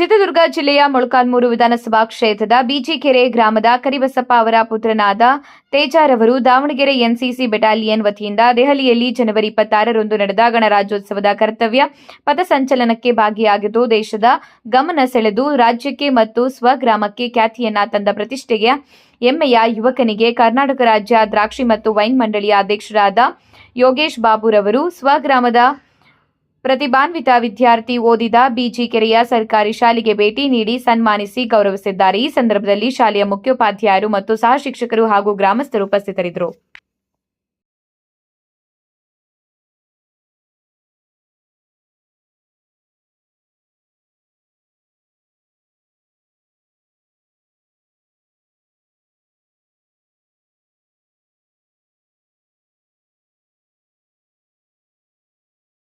ಚಿತ್ರದುರ್ಗ ಜಿಲ್ಲೆಯ ಮೊಳಕಾಲ್ಮೂರು ವಿಧಾನಸಭಾ ಕ್ಷೇತ್ರದ ಬಿಜಿಕೆರೆ ಗ್ರಾಮದ ಕರಿಬಸಪ್ಪ ಅವರ ಪುತ್ರನಾದ ತೇಜಾರವರು ದಾವಣಗೆರೆ ಎನ್ಸಿಸಿ ಬೆಟಾಲಿಯನ್ ವತಿಯಿಂದ ದೆಹಲಿಯಲ್ಲಿ ಜನವರಿ ಇಪ್ಪತ್ತಾರರಂದು ನಡೆದ ಗಣರಾಜ್ಯೋತ್ಸವದ ಕರ್ತವ್ಯ ಪಥಸಂಚಲನಕ್ಕೆ ಭಾಗಿಯಾಗಿದ್ದು, ದೇಶದ ಗಮನ ಸೆಳೆದು ರಾಜ್ಯಕ್ಕೆ ಮತ್ತು ಸ್ವಗ್ರಾಮಕ್ಕೆ ಖ್ಯಾತಿಯನ್ನ ತಂದ ಪ್ರತಿಷ್ಠೆಯ ಎಮ್ಮೆಯ ಯುವಕನಿಗೆ ಕರ್ನಾಟಕ ರಾಜ್ಯ ದ್ರಾಕ್ಷಿ ಮತ್ತು ವೈನ್ ಮಂಡಳಿಯ ಅಧ್ಯಕ್ಷರಾದ ಯೋಗೇಶ್ ಬಾಬುರವರು ಸ್ವಗ್ರಾಮದ ಪ್ರತಿಭಾನ್ವಿತ ವಿದ್ಯಾರ್ಥಿ ಓದಿದ ಬಿಜಿ ಕೆರೆಯ ಸರ್ಕಾರಿ ಶಾಲೆಗೆ ಭೇಟಿ ನೀಡಿ ಸನ್ಮಾನಿಸಿ ಗೌರವಿಸಿದ್ದಾರೆ. ಈ ಸಂದರ್ಭದಲ್ಲಿ ಶಾಲೆಯ ಮುಖ್ಯೋಪಾಧ್ಯಾಯರು ಮತ್ತು ಸಹ ಶಿಕ್ಷಕರು ಹಾಗೂ ಗ್ರಾಮಸ್ಥರು ಉಪಸ್ಥಿತರಿದ್ದರು.